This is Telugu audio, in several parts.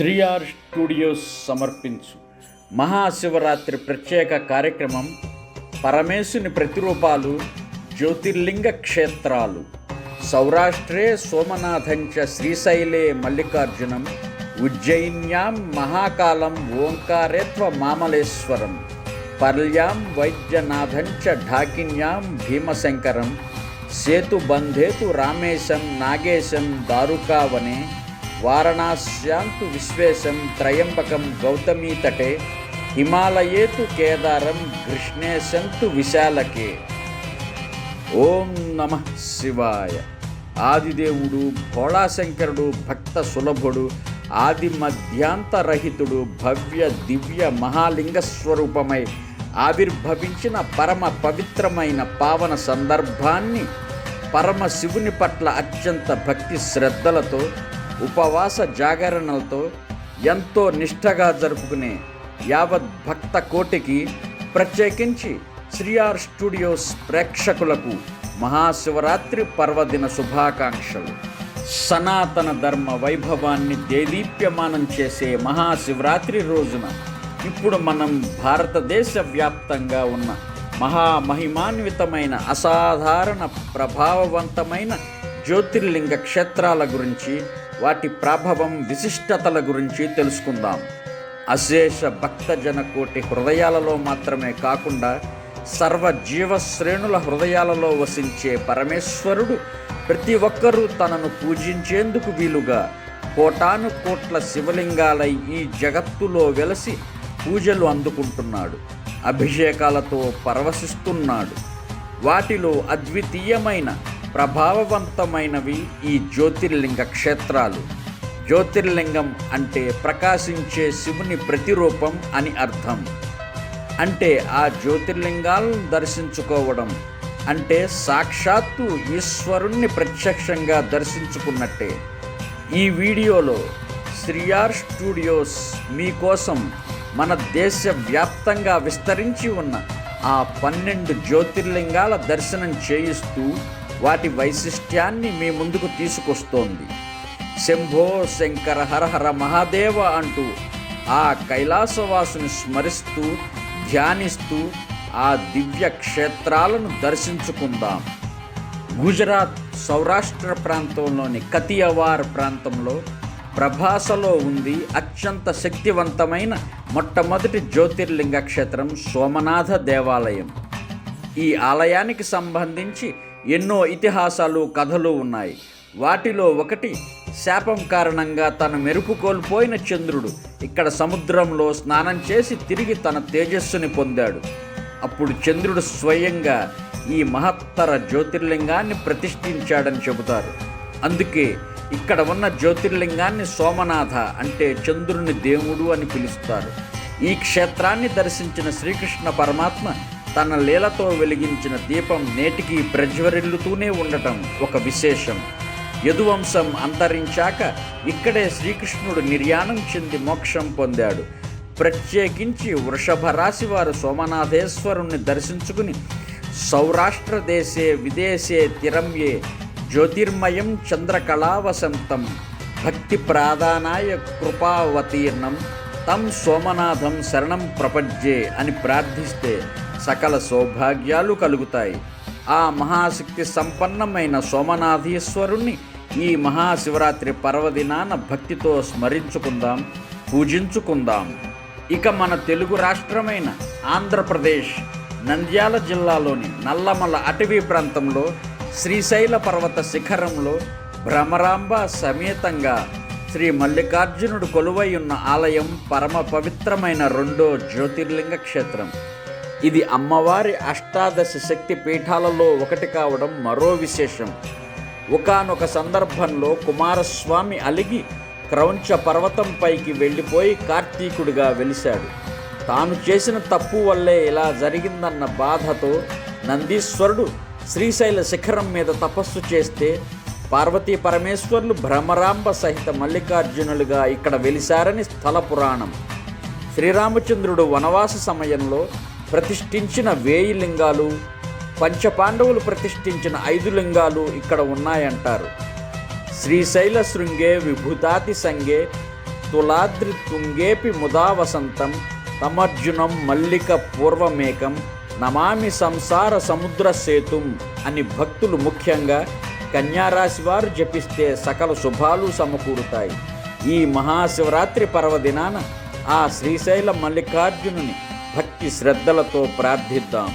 శ్రీఆర్ స్టూడియోస్ సమర్పించు. మహాశివరాత్రి ప్రత్యేక కార్యక్రమం పరమేశుని ప్రతిరూపాలు జ్యోతిర్లింగ క్షేత్రాలు సౌరాష్ట్రే సోమనాథంచ శ్రీశైలే మల్లికార్జునం ఉజ్జయిన్యాం మహాకాలం ఓంకారేత్వ మామలేశ్వరం పర్యాం వైద్యనాథంచ ఢాకిన్యాం భీమశంకరం సేతుబంధేతు రామేశం నాగేశం దారుకావనే వారణాస్యాంతు విశ్వేశం త్రయంబకం గౌతమీతటే హిమాలయేతు కేదారం కృష్ణేశంతు విశాలకే. ఓం నమ శివాయ. ఆదిదేవుడు భోళాశంకరుడు భక్త సులభుడు ఆది మధ్యాంతరహితుడు భవ్య దివ్య మహాలింగ స్వరూపమై ఆవిర్భవించిన పరమ పవిత్రమైన పావన సందర్భాన్ని పరమ శివుని పట్ల అత్యంత భక్తి శ్రద్ధలతో ఉపవాస జాగరణలతో ఎంతో నిష్ఠగా జరుపుకునే యావత్ భక్త కోటికి ప్రత్యేకించి శ్రీఆర్ స్టూడియోస్ ప్రేక్షకులకు మహాశివరాత్రి పర్వదిన శుభాకాంక్షలు. సనాతన ధర్మ వైభవాన్ని దేదీప్యమానం చేసే మహాశివరాత్రి రోజున ఇప్పుడు మనం భారతదేశ వ్యాప్తంగా ఉన్న మహామహిమాన్వితమైన అసాధారణ ప్రభావవంతమైన జ్యోతిర్లింగ క్షేత్రాల గురించి వాటి ప్రభావం విశిష్టతల గురించి తెలుసుకుందాం. అశేష భక్తజన కోటి హృదయాలలో మాత్రమే కాకుండా సర్వ జీవశ్రేణుల హృదయాలలో వసించే పరమేశ్వరుడు ప్రతి ఒక్కరూ తనను పూజించేందుకు వీలుగా కోటాను కోట్ల శివలింగాలై ఈ జగత్తులో వెలసి పూజలు అందుకుంటున్నాడు. అభిషేకాలతో పరవశిస్తున్నాడు. వాటిలో అద్వితీయమైన ప్రభావవంతమైనవి ఈ జ్యోతిర్లింగ క్షేత్రాలు. జ్యోతిర్లింగం అంటే ప్రకాశించే శివుని ప్రతిరూపం అని అర్థం. అంటే ఆ జ్యోతిర్లింగాలను దర్శించుకోవడం. అంటే సాక్షాత్తు ఈశ్వరుణ్ణి ప్రత్యక్షంగా దర్శించుకున్నట్టే. ఈ వీడియోలో శ్రీయార్ స్టూడియోస్ మీకోసం మన దేశ వ్యాప్తంగా విస్తరించి ఉన్న ఆ పన్నెండు జ్యోతిర్లింగాల దర్శనం చేయిస్తూ వాటి వైశిష్ట్యాన్ని మీ ముందుకు తీసుకొస్తోంది. శంభో శంకర హరహర మహాదేవ అంటూ ఆ కైలాసవాసుని స్మరిస్తూ ధ్యానిస్తూ ఆ దివ్య క్షేత్రాలను దర్శించుకుందాం. గుజరాత్ సౌరాష్ట్ర ప్రాంతంలోని కతియవార్ ప్రాంతంలో ప్రభాసలో ఉంది అత్యంత శక్తివంతమైన మొట్టమొదటి జ్యోతిర్లింగ క్షేత్రం సోమనాథ దేవాలయం. ఈ ఆలయానికి సంబంధించి ఎన్నో ఇతిహాసాలు కథలు ఉన్నాయి. వాటిలో ఒకటి శాపం కారణంగా తన మెరుపు కోల్పోయిన చంద్రుడు ఇక్కడ సముద్రంలో స్నానం చేసి తిరిగి తన తేజస్సుని పొందాడు. అప్పుడు చంద్రుడు స్వయంగా ఈ మహత్తర జ్యోతిర్లింగాన్ని ప్రతిష్ఠించాడని చెబుతారు. అందుకే ఇక్కడ ఉన్న జ్యోతిర్లింగాన్ని సోమనాథ అంటే చంద్రుని దేవుడు అని పిలుస్తారు. ఈ క్షేత్రాన్ని దర్శించిన శ్రీకృష్ణ పరమాత్మ తన లీలతో వెలిగించిన దీపం నేటికి ప్రజ్వరిల్లుతూనే ఉండటం ఒక విశేషం. యదువంశం అంతరించాక ఇక్కడే శ్రీకృష్ణుడు నిర్యాణం చెంది మోక్షం పొందాడు. ప్రత్యేకించి వృషభ రాశి వారు సోమనాథేశ్వరుణ్ణి దర్శించుకుని సౌరాష్ట్ర దేశే విదేశే తిరమ్యే జ్యోతిర్మయం చంద్రకళావసంతం భక్తి ప్రాధానాయ కృపావతీర్ణం తం సోమనాథం శరణం ప్రపంచే అని ప్రార్థిస్తే సకల సౌభాగ్యాలు కలుగుతాయి. ఆ మహాశక్తి సంపన్నమైన సోమనాథీశ్వరుణ్ణి ఈ మహాశివరాత్రి పర్వదినాన భక్తితో స్మరించుకుందాం పూజించుకుందాం. ఇక మన తెలుగు రాష్ట్రమైన ఆంధ్రప్రదేశ్ నంద్యాల జిల్లాలోని నల్లమల అటవీ ప్రాంతంలో శ్రీశైల పర్వత శిఖరంలో భ్రమరాంబ సమేతంగా శ్రీ మల్లికార్జునుడు కొలువై ఉన్న ఆలయం పరమ పవిత్రమైన రెండో జ్యోతిర్లింగ క్షేత్రం ఇది అమ్మవారి అష్టాదశ శక్తి పీఠాలలో ఒకటి కావడం మరో విశేషం. ఒకానొక సందర్భంలో కుమారస్వామి అలిగి క్రౌంచ పర్వతంపైకి వెళ్ళిపోయి కార్తీకుడిగా వెలిశాడు. తాను చేసిన తప్పు వల్లే ఇలా జరిగిందన్న బాధతో నందీశ్వరుడు శ్రీశైల శిఖరం మీద తపస్సు చేస్తే పార్వతీ పరమేశ్వర్లు భ్రమరాంబ సహిత మల్లికార్జునులుగా ఇక్కడ వెలిశారని స్థల పురాణం. శ్రీరామచంద్రుడు వనవాస సమయంలో ప్రతిష్ఠించిన వేయి లింగాలు పంచపాండవులు ప్రతిష్ఠించిన ఐదు లింగాలు ఇక్కడ ఉన్నాయంటారు. శ్రీశైల శృంగే విభుతాతి సంగే తులాద్రి తుంగేపి ముదా వసంతం తమర్జునం మల్లిక పూర్వమేకం నమామి సంసార సముద్ర సేతుం అని భక్తులు ముఖ్యంగా కన్యారాశి వారు జపిస్తే సకల శుభాలు సమకూరుతాయి. ఈ మహాశివరాత్రి పర్వదినాన ఆ శ్రీశైల మల్లికార్జునుని శ్రద్ధలతో ప్రార్థిద్దాం.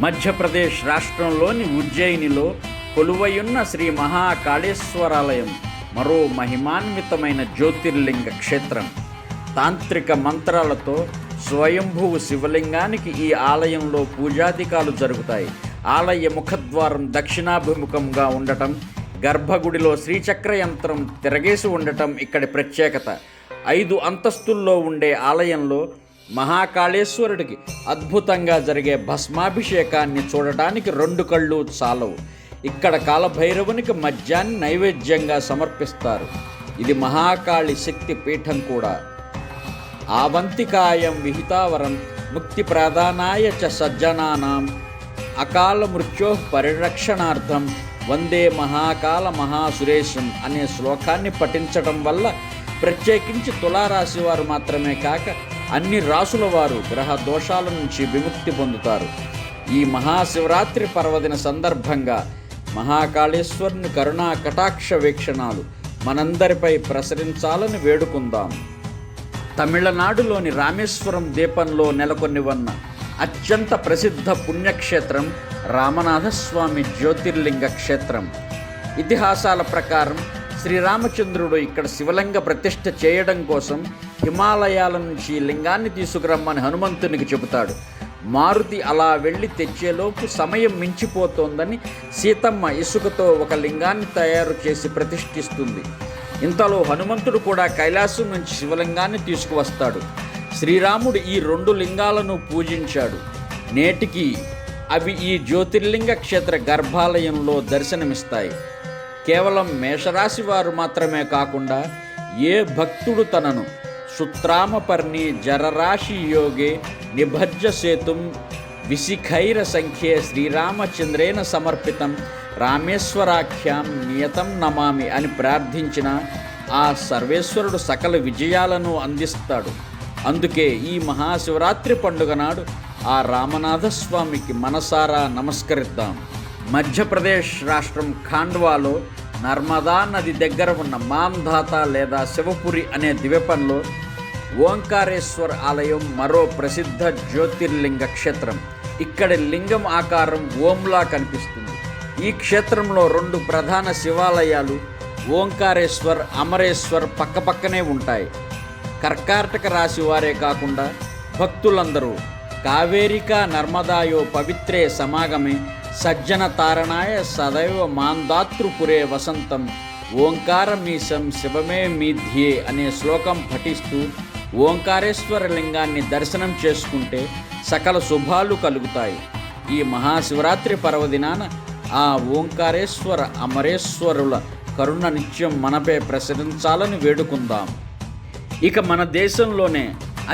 మధ్యప్రదేశ్ రాష్ట్రంలోని ఉజ్జయినిలో కొలువయున్న శ్రీ మహాకాళేశ్వరాలయం మరో మహిమాన్వితమైన జ్యోతిర్లింగ క్షేత్రం. తాంత్రిక మంత్రాలతో స్వయంభువు శివలింగానికి ఈ ఆలయంలో పూజాధికాలు జరుగుతాయి. ఆలయ ముఖద్వారం దక్షిణాభిముఖంగా ఉండటం గర్భగుడిలో శ్రీచక్ర యంత్రం తిరగేసి ఉండటం ఇక్కడి ప్రత్యేకత. ఐదు అంతస్తుల్లో ఉండే ఆలయంలో మహాకాళేశ్వరుడికి అద్భుతంగా జరిగే భస్మాభిషేకాన్ని చూడటానికి రెండు కళ్ళు చాలవు. ఇక్కడ కాలభైరవునికి మద్యాన్ని నైవేద్యంగా సమర్పిస్తారు. ఇది మహాకాళి శక్తి పీఠం కూడా. ఆవంతికాయం విహితావరం ముక్తి ప్రదానాయ చ సజ్జనానాం. అకాల మృత్యో పరిరక్షణార్థం వందే మహాకాల మహాసురేశం అనే శ్లోకాన్ని పఠించడం వల్ల ప్రత్యేకించి తులారాశి వారు మాత్రమే కాక అన్ని రాసుల వారు గ్రహ దోషాల నుంచి విముక్తి పొందుతారు. ఈ మహాశివరాత్రి పర్వదిన సందర్భంగా మహాకాళేశ్వరుని కరుణా కటాక్ష వీక్షణాలు మనందరిపై ప్రసరించాలని వేడుకుందాం. తమిళనాడులోని రామేశ్వరం దీపంలో నెలకొని ఉన్న అత్యంత ప్రసిద్ధ పుణ్యక్షేత్రం రామనాథస్వామి జ్యోతిర్లింగ క్షేత్రం. ఇతిహాసాల ప్రకారం శ్రీరామచంద్రుడు ఇక్కడ శివలింగ ప్రతిష్ఠ చేయడం కోసం హిమాలయాల నుంచి లింగాన్ని తీసుకురమ్మని హనుమంతునికి చెబుతాడు. మారుతి అలా వెళ్ళి తెచ్చేలోపు సమయం మించిపోతోందని సీతమ్మ ఇసుకతో ఒక లింగాన్ని తయారు చేసి ప్రతిష్ఠిస్తుంది. ఇంతలో హనుమంతుడు కూడా కైలాసం నుంచి శివలింగాన్ని తీసుకువస్తాడు. శ్రీరాముడు ఈ రెండు లింగాలను పూజించాడు. నేటికి అవి ఈ జ్యోతిర్లింగ క్షేత్ర గర్భాలయంలో దర్శనమిస్తాయి. కేవలం మేషరాశి వారు మాత్రమే కాకుండా ఏ భక్తుడు తనను సుత్రామపర్ణి జరరాశి యోగే నిభజ్జ సేతుం విశిఖైర సంఖ్యే శ్రీరామచంద్రేన సమర్పితం రామేశ్వరాఖ్యాం నియతం నమామి అని ప్రార్థించిన ఆ సర్వేశ్వరుడు సకల విజయాలను అందిస్తాడు. అందుకే ఈ మహాశివరాత్రి పండుగ నాడు ఆ రామనాథస్వామికి మనసారా నమస్కరిద్దాం. మధ్యప్రదేశ్ రాష్ట్రం ఖాండ్వాలో నర్మదా నది దగ్గర ఉన్న మాంధాత లేదా శివపురి అనే ద్వీపంలో ఓంకారేశ్వర్ ఆలయం మరో ప్రసిద్ధ జ్యోతిర్లింగ క్షేత్రం. ఇక్కడి లింగం ఆకారం ఓంలా కనిపిస్తుంది. ఈ క్షేత్రంలో రెండు ప్రధాన శివాలయాలు ఓంకారేశ్వర్ అమరేశ్వర్ పక్కపక్కనే ఉంటాయి. కర్కాటక రాశి వారే కాకుండా భక్తులందరూ కావేరికా నర్మదాయో పవిత్రే సమాగమే సజ్జన తారణాయ సదైవ మాందాతృపురే వసంతం. ఓంకారమీశం శివమే మీధ్యే అనే శ్లోకం పఠిస్తూ ఓంకారేశ్వర లింగాన్ని దర్శనం చేసుకుంటే సకల శుభాలు కలుగుతాయి. ఈ మహాశివరాత్రి పర్వదినాన ఆ ఓంకారేశ్వర అమరేశ్వరుల కరుణ నిత్యం మనపై ప్రసరించాలని వేడుకుందాం. ఇక మన దేశంలోనే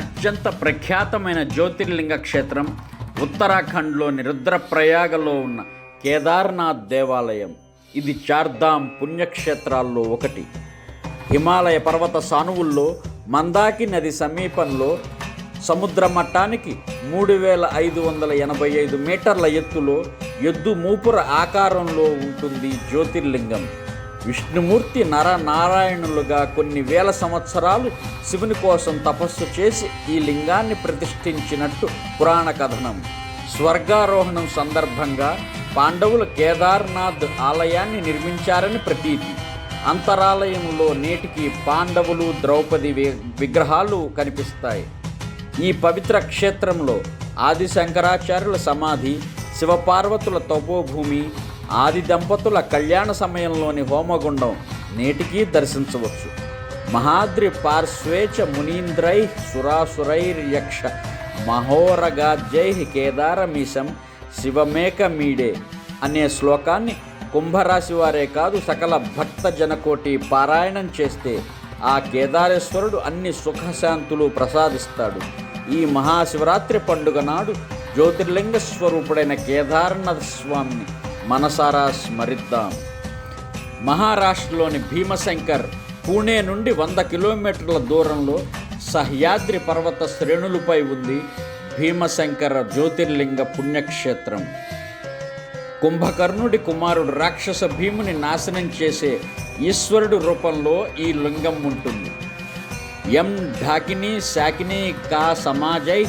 అత్యంత ప్రఖ్యాతమైన జ్యోతిర్లింగ క్షేత్రం ఉత్తరాఖండ్లోని రుద్రప్రయాగలో ఉన్న కేదార్నాథ్ దేవాలయం. ఇది చార్ధామ్ పుణ్యక్షేత్రాల్లో ఒకటి. హిమాలయ పర్వత సానువుల్లో మందాకి నది సమీపంలో సముద్ర మట్టానికి మూడు వేల ఐదు వందల ఎనభై ఐదు మీటర్ల ఎత్తులో ఎద్దు మూపుర ఆకారంలో ఉంటుంది జ్యోతిర్లింగం. విష్ణుమూర్తి నరనారాయణులుగా కొన్ని వేల సంవత్సరాలు శివుని కోసం తపస్సు చేసి ఈ లింగాన్ని ప్రతిష్ఠించినట్టు పురాణ కథనం. స్వర్గారోహణం సందర్భంగా పాండవులు కేదార్నాథ్ ఆలయాన్ని నిర్మించారని ప్రతీతి. అంతరాలయంలో నేటికి పాండవులు ద్రౌపది విగ్రహాలు కనిపిస్తాయి. ఈ పవిత్ర క్షేత్రంలో ఆది శంకరాచార్యుల సమాధి శివపార్వతుల తపోభూమి ఆది దంపతుల కళ్యాణ సమయంలోని హోమగుండం నేటికీ దర్శించవచ్చు. మహాద్రి పార్శ్వేచ మునీంద్రై సురాసురైర్యక్ష మహోరగాజ్యై కేదారమీశం శివమేకమీడే అనే శ్లోకాన్ని కుంభరాశి వారే కాదు సకల భక్త జనకోటి పారాయణం చేస్తే ఆ కేదారేశ్వరుడు అన్ని సుఖశాంతులు ప్రసాదిస్తాడు. ఈ మహాశివరాత్రి పండుగ నాడు జ్యోతిర్లింగ స్వరూపుడైన కేదారనాథ స్వామిని మనసారా స్మరిద్దాం. మహారాష్ట్రలోని భీమశంకర్ పూణే నుండి వంద కిలోమీటర్ల దూరంలో సహ్యాద్రి పర్వత శ్రేణులపై ఉంది భీమశంకర జ్యోతిర్లింగ పుణ్యక్షేత్రం. కుంభకర్ణుడి కుమారుడు రాక్షస భీముని నాశనం చేసే ఈశ్వరుడు రూపంలో ఈ లింగం ఉంటుంది. ఎం ఢాకిని శాకిని కా సమాజై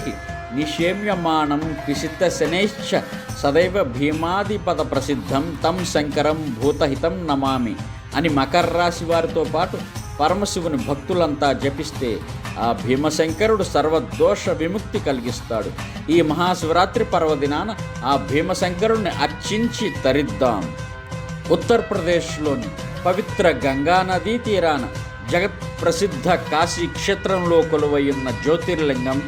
నిషేమ్యమానం పిసిత శనైశ్చ సదైవ భీమాదిపద ప్రసిద్ధం తం శంకరం భూతహితం నమామి అని మకర రాశి వారితో పాటు పరమశివుని భక్తులంతా జపిస్తే ఆ భీమశంకరుడు సర్వదోష విముక్తి కలిగిస్తాడు. ఈ మహాశివరాత్రి పర్వదినాన ఆ భీమశంకరుడిని అర్చించి తరిద్దాం. ఉత్తరప్రదేశ్లోని పవిత్ర గంగా నదీ తీరాన జగత్ ప్రసిద్ధ కాశీ క్షేత్రంలో కొలువయున్న జ్యోతిర్లింగం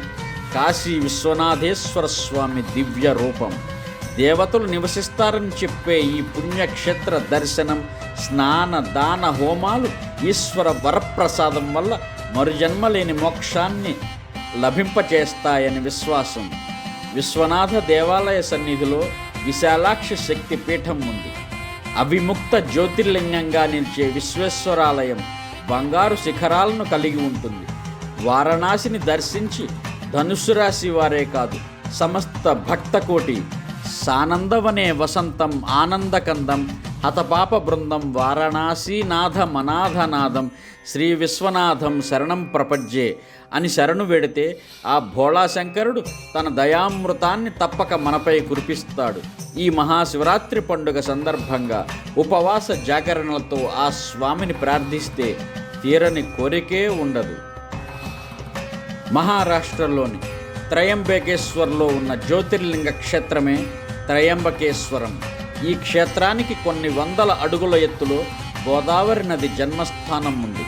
కాశీ విశ్వనాథేశ్వర స్వామి దివ్య రూపం. దేవతలు నివసిస్తారని చెప్పే ఈ పుణ్యక్షేత్ర దర్శనం స్నాన దాన హోమాలు ఈశ్వర వరప్రసాదం వల్ల మరుజన్మ లేని మోక్షాన్ని లభింపచేస్తాయని విశ్వాసం. విశ్వనాథ దేవాలయ సన్నిధిలో విశాలాక్షి శక్తి పీఠం ఉంది. అవిముక్త జ్యోతిర్లింగంగా నిలిచే విశ్వేశ్వరాలయం బంగారు శిఖరాలను కలిగి ఉంటుంది. వారణాసిని దర్శించి ధనుసు రాశి వారే కాదు సమస్త భక్తకోటి సానందవనే వసంతం ఆనందకందం హతపాప బృందం వారణాసీనాథ మనాథనాథం శ్రీ విశ్వనాథం శరణం ప్రపజ్జే అని శరణు వెడితే ఆ భోళాశంకరుడు తన దయామృతాన్ని తప్పక మనపై కురిపిస్తాడు. ఈ మహాశివరాత్రి పండుగ సందర్భంగా ఉపవాస జాగరణలతో ఆ స్వామిని ప్రార్థిస్తే తీరని కోరికే ఉండదు. మహారాష్ట్రలోని త్రయంబేకేశ్వర్లో ఉన్న జ్యోతిర్లింగ క్షేత్రమే త్రయంబకేశ్వరం. ఈ క్షేత్రానికి కొన్ని వందల అడుగుల ఎత్తులో గోదావరి నది జన్మస్థానం ఉంది.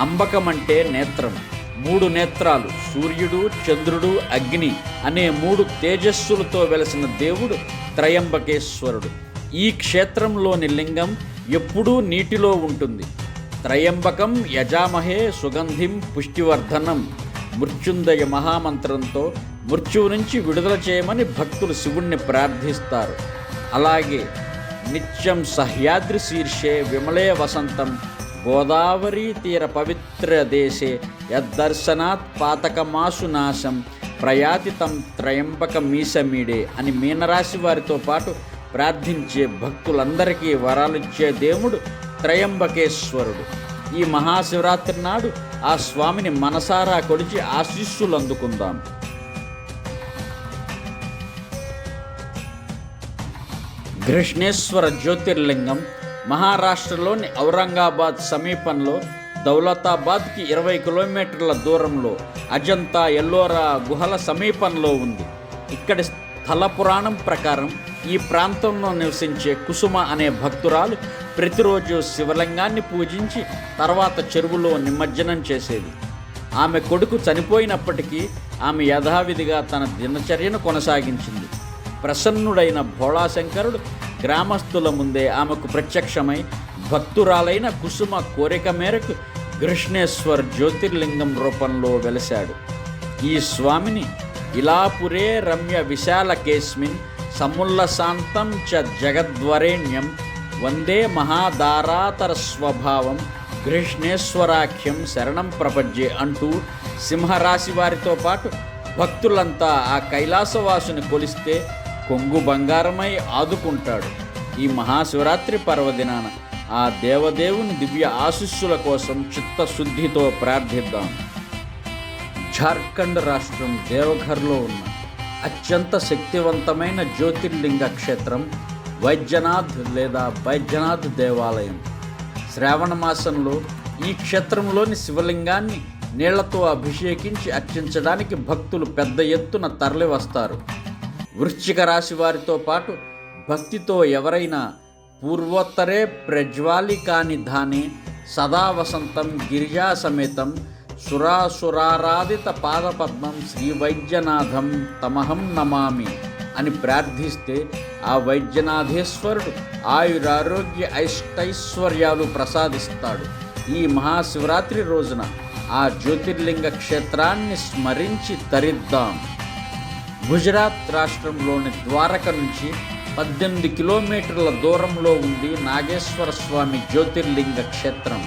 అంబకం అంటే నేత్రం. మూడు నేత్రాలు సూర్యుడు చంద్రుడు అగ్ని అనే మూడు తేజస్సులతో వెలసిన దేవుడు త్రయంబకేశ్వరుడు. ఈ క్షేత్రంలోని లింగం ఎప్పుడూ నీటిలో ఉంటుంది. త్రయంబకం యజామహే సుగంధిం పుష్టివర్ధనం. మృత్యుందయ మహామంత్రంతో మృత్యువు నుంచి విడుదల చేయమని భక్తులు శివుణ్ణి ప్రార్థిస్తారు. అలాగే నిత్యం సహ్యాద్రి శీర్షే విమలే వసంతం గోదావరి తీర పవిత్ర దేశే యద్దర్శనాత్ పాతకమాసు నాశం ప్రయాతితం త్రయంబక మీసమీడే అని మీనరాశి వారితో పాటు ప్రార్థించే భక్తులందరికీ వరాలిచ్చే దేవుడు త్రయంబకేశ్వరుడు. ఈ మహాశివరాత్రి నాడు ఆ స్వామిని మనసారా కొలిచి ఆశీస్సులు అందుకుందాం కృష్ణేశ్వర జ్యోతిర్లింగం మహారాష్ట్రలోని ఔరంగాబాద్ సమీపంలో దౌలతాబాద్కి ఇరవై కిలోమీటర్ల దూరంలో అజంతా ఎల్లోరా గుహల సమీపంలో ఉంది. ఇక్కడి స్థల పురాణం ప్రకారం ఈ ప్రాంతంలో నివసించే కుసుమ అనే భక్తురాలు ప్రతిరోజు శివలింగాన్ని పూజించి తర్వాత చెరువులో నిమజ్జనం చేసేది. ఆమె కొడుకు చనిపోయినప్పటికీ ఆమె యథావిధిగా తన దినచర్యను కొనసాగించింది. ప్రసన్నుడైన భోళాశంకరుడు గ్రామస్తుల ముందే ఆమెకు ప్రత్యక్షమై భక్తురాలైన కుసుమ కోరిక మేరకు కృష్ణేశ్వర్ జ్యోతిర్లింగం రూపంలో వెలిశాడు. ఈ స్వామిని ఇలాపురే రమ్య విశాలకేస్మిన్ సముల్లశాంతం చ జగద్వరేణ్యం వందే మహాదారాతర స్వభావం కృష్ణేశ్వరాఖ్యం శరణం ప్రపంచే అంటూ సింహరాశి వారితో పాటు భక్తులంతా ఆ కైలాసవాసుని కొలిస్తే కొంగు బంగారమై ఆదుకుంటాడు. ఈ మహాశివరాత్రి పర్వదినాన ఆ దేవదేవుని దివ్య ఆశిస్సుల కోసం చిత్తశుద్ధితో ప్రార్థిద్దాం. జార్ఖండ్ రాష్ట్రం దేవఘర్లో ఉన్న అత్యంత శక్తివంతమైన జ్యోతిర్లింగ క్షేత్రం వైద్యనాథ్ లేదా వైద్యనాథ్ దేవాలయం. శ్రావణ మాసంలో ఈ క్షేత్రంలోని శివలింగాన్ని నీళ్ళతో అభిషేకించి అర్చించడానికి భక్తులు పెద్ద ఎత్తున తరలి వస్తారు వృశ్చిక రాశి వారితో పాటు భక్తితో ఎవరైనా పూర్వోత్తరే ప్రజ్వాలికాని ధానే సదా వసంతం గిరిజా సమేతం సురాసురారాధిత పాదపద్మం శ్రీ వైద్యనాథం తమహం నమామి అని ప్రార్థిస్తే ఆ వైద్యనాథేశ్వరుడు ఆయురారోగ్య ఐష్టైశ్వర్యాలు ప్రసాదిస్తాడు. ఈ మహాశివరాత్రి రోజున ఆ జ్యోతిర్లింగ క్షేత్రాన్ని స్మరించి తరిద్దాం. గుజరాత్ రాష్ట్రంలోని ద్వారక నుంచి పద్దెనిమిది కిలోమీటర్ల దూరంలో ఉంది నాగేశ్వర స్వామి జ్యోతిర్లింగ క్షేత్రం.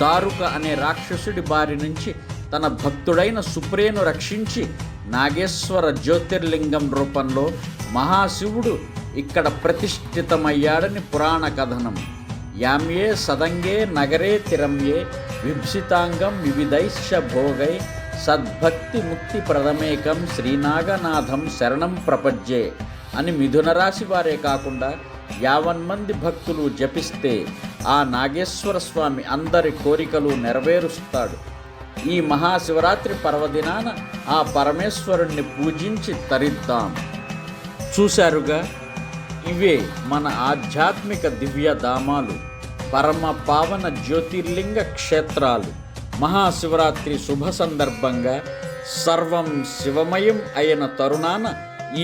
దారుక అనే రాక్షసుడి బారి నుంచి తన భక్తుడైన సుప్రేను రక్షించి నాగేశ్వర జ్యోతిర్లింగం రూపంలో మహాశివుడు ఇక్కడ ప్రతిష్ఠితమయ్యాడని పురాణ కథనం. యామ్యే సదంగే నగరే తిరమ్యే విభ్సితాంగం వివిధైశ్చ భోగై సద్భక్తి ముక్తి ప్రథమేకం శ్రీనాగనాథం శరణం ప్రపజ్జే అని మిథున రాశి వారే కాకుండా యావన్మంది భక్తులు జపిస్తే ఆ నాగేశ్వర స్వామి అందరి కోరికలు నెరవేరుస్తాడు. ఈ మహాశివరాత్రి పర్వదినాన ఆ పరమేశ్వరుణ్ణి పూజించి తరిద్దాం. చూశారుగా ఇవే మన ఆధ్యాత్మిక దివ్యధామాలు పరమ పావన జ్యోతిర్లింగ క్షేత్రాలు మహాశివరాత్రి శుభ సందర్భంగా సర్వం శివమయం అయిన తరుణాన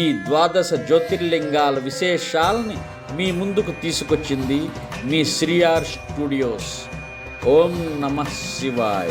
ఈ ద్వాదశ జ్యోతిర్లింగాల విశేషాల్ని మీ ముందుకు తీసుకొచ్చింది మీ శ్రీయార్ స్టూడియోస్. ఓం నమ శివాయ.